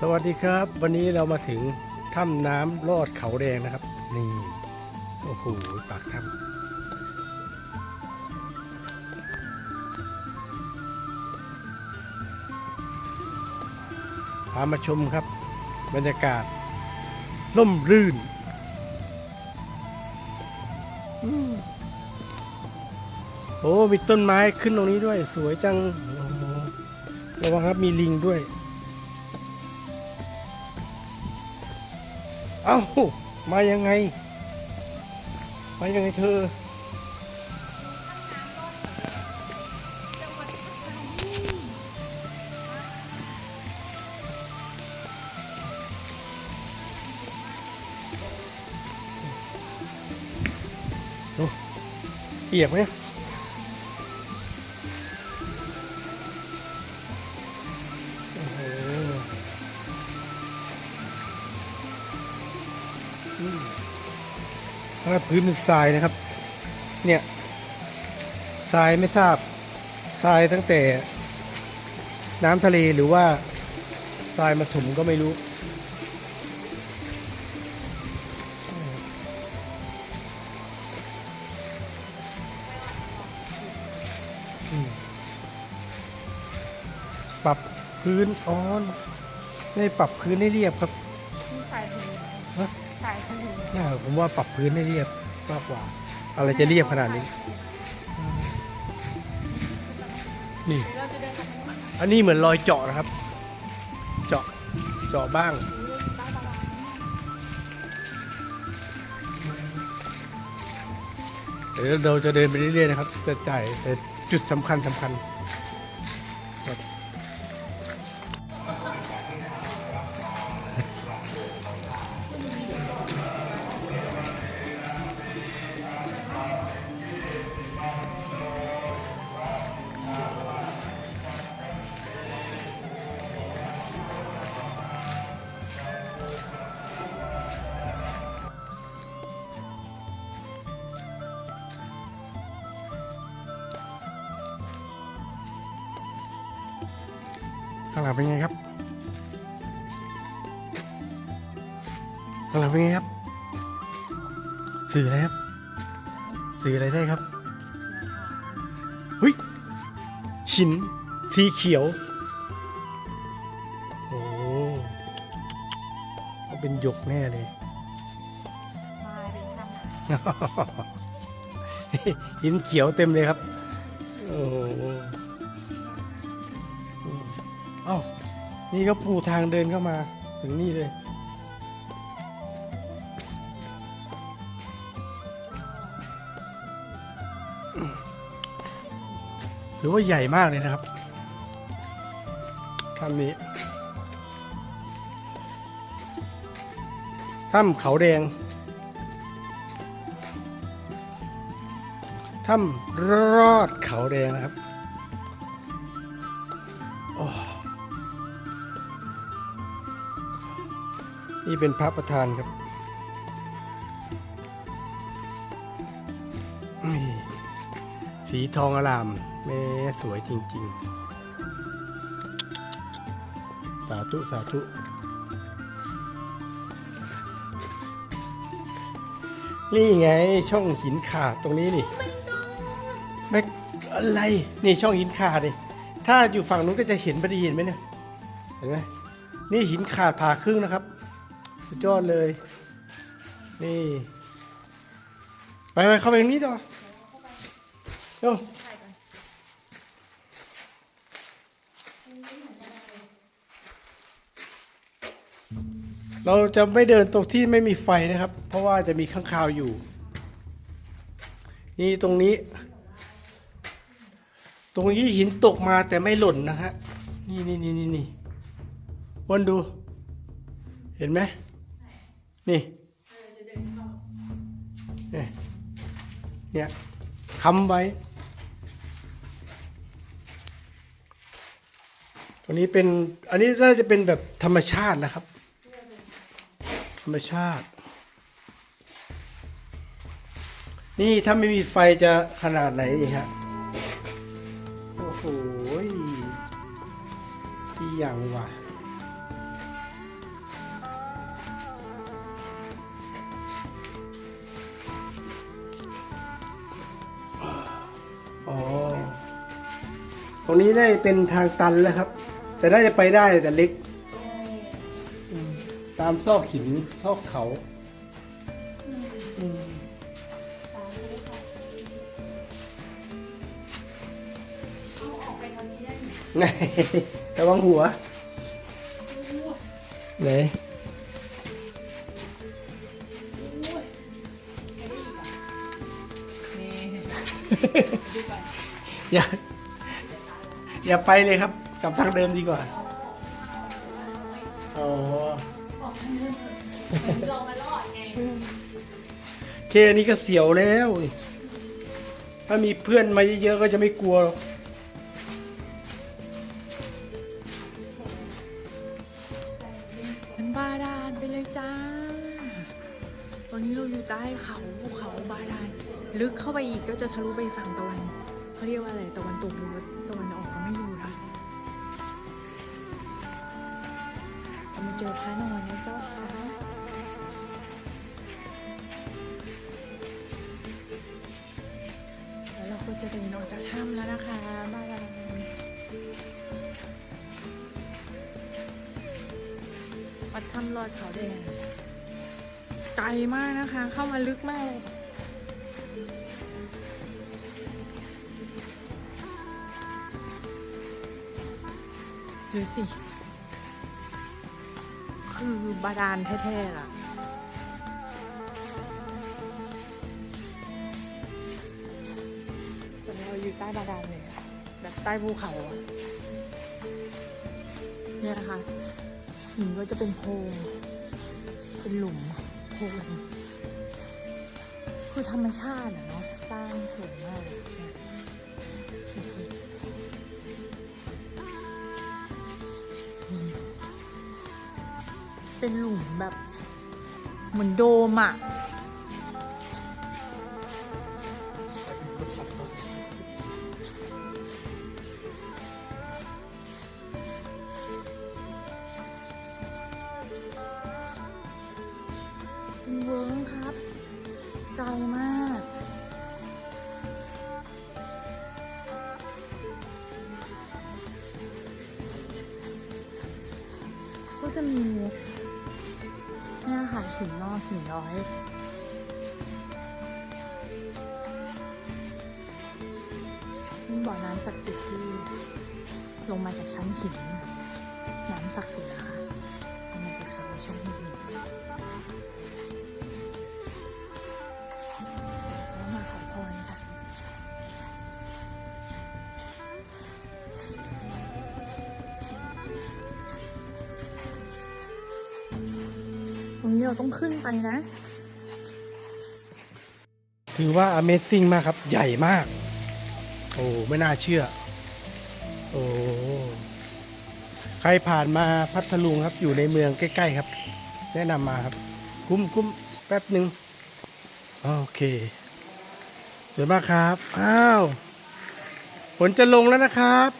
สวัสดีครับ วันนี้เรามาถึงถ้ำน้ำลอดเขาแดงนะครับ นี่ โอ้โห ปากถ้ำพามาชมครับ บรรยากาศร่มรื่นโอ้ มีต้นไม้ขึ้นตรงนี้ด้วย สวยจัง ระวังครับมีลิงด้วย เอ้า มายังไง มายังไงเธอ เปียกไหม ถ้าพื้นเป็นทรายนะครับ เนี่ยทรายไม่ทราบทรายตั้งแต่ น้ำทะเลหรือว่าทรายมาถมก็ไม่รู้ปรับพื้นอ๋อนไม่ได้ปรับพื้นให้เรียบครับ น่าผมว่าปรับพื้นให้เรียบมากกว่า อะไรจะเรียบขนาดนี้ นี่ อันนี้เหมือนรอยเจาะนะครับ เจาะ เจาะบ้าง เดี๋ยวเราจะเดินไปเรื่อยๆนะครับแต่จ่ายแต่จุดสำคัญสำคัญครับ ข้างหลังเป็นไงครับข้างหลังเป็นไงครับสื่ออะไรครับสื่ออะไรได้ครับเฮ้ยหินสีเขียวโอ้ต้องเป็นหยกแน่เลยมาเป็นทางหินเขียวเต็มเลยครับ โอ้โห เอ้านี่ก็ปูทางเดินเข้ามาถึงนี่เลยถือว่าใหญ่มากเลยนะครับถ้ำนี้ถ้ำเขาแดงถ้ำรอดเขาแดงนะครับ นี่เป็นพระประธานครับนี่สีทองอลามแม่สวยจริง ๆ สาธุ สาธุ นี่ไงช่องหินขาดตรงนี้นี่แม็กอะไรนี่ช่องหินขาดนี่ถ้าอยู่ฝั่งนู้นก็จะเห็นพอดีเห็นไหมเนี่ยเห็นไหมนี่หินขาดผ่าครึ่งนะครับ สุดยอดเลย นี่ ไปไปเข้าไปตรงนี้ต่อเร็วถ่ายเราจะไม่เดินตรงที่ไม่มีไฟนะครับ เพราะว่าจะมีข้างคาวอยู่ นี่ตรงนี้ ตรงนี้หินตกมาแต่ไม่หล่นนะฮะนี่นี่นี่นี่นี่วันดู เห็นไหม นี่เนี่ยเนี่ยค้ำไว้ ตัวนี้เป็น อันนี้น่าจะเป็นแบบธรรมชาตินะครับ ธรรมชาติ นี่ถ้าไม่มีไฟจะขนาดไหนอีกฮะ โอ้โหที่อย่างว่ะ รงนี้ได้เป็นทางตันแล้วครับ แต่น่าจะไปได้แต่เล็กอืมตามซอกหินซอกเขาอืมเอาออกไปทางนี้ได้ไหมไหนระวังหัวไหนนี่ดูก่อนอย่า อย่าไปเลยครับ กลับทางเดิมดีกว่าอ๋อออกทางเดินเถอะเรามารอดไงเคอันนี้ก็เสียวแล้วนี่ถ้ามีเพื่อนมาเยอะๆก็จะไม่กลัวหรอกเป็นบาดาลไปเลยจ้า ตอนนี้เราอยู่ใต้เขาภูเขาบาดาล ลึกเข้าไปอีกก็จะทะลุไปฝั่งตะวันเขาเรียกว่าอะไร ตะวันตกหรือว่าตะวันออก เจอพระนอนนะเจ้าค่ะแล้วเราก็จะเดินออกจากถ้ำแล้วนะคะบ้าดาวัดถ้ำลอดเขาแดงไกลมากนะคะ เข้ามาลึกมากเลยดูสิ คือบาดาลแท้ๆล่ะแต่เราอยู่ใต้บาดาลเลยแบบใต้ภูเขาอะเนี่ยนะคะหินก็จะเป็นโพรงเป็นหลุมโพรงคือธรรมชาติอะเนาะสร้างสวยมากดูสิ เป็นหลุมแบบ เหมือนโดมอะเป็นเวิร์งครับ ไกลมาก ก็จะมี เนี่ยค่ะหินนอกหินย้อยนี่บ่อน้ำศักดิ์สิทธิ์ที่ลงมาจากชั้นหิน น้ำศักดิ์สิทธิ์นะคะ ตรงนี้เราต้องขึ้นไปนะ ถือว่า Amazing มากครับ ใหญ่มาก โอ้ไม่น่าเชื่อ โอ้ใครผ่านมาพัทลุงครับ อยู่ในเมืองใกล้ ๆ ครับ แนะนำมาครับ คุ้มคุ้มแป๊บหนึ่งโอเค สวยมากครับ อ้าวฝนจะลงแล้วนะครับ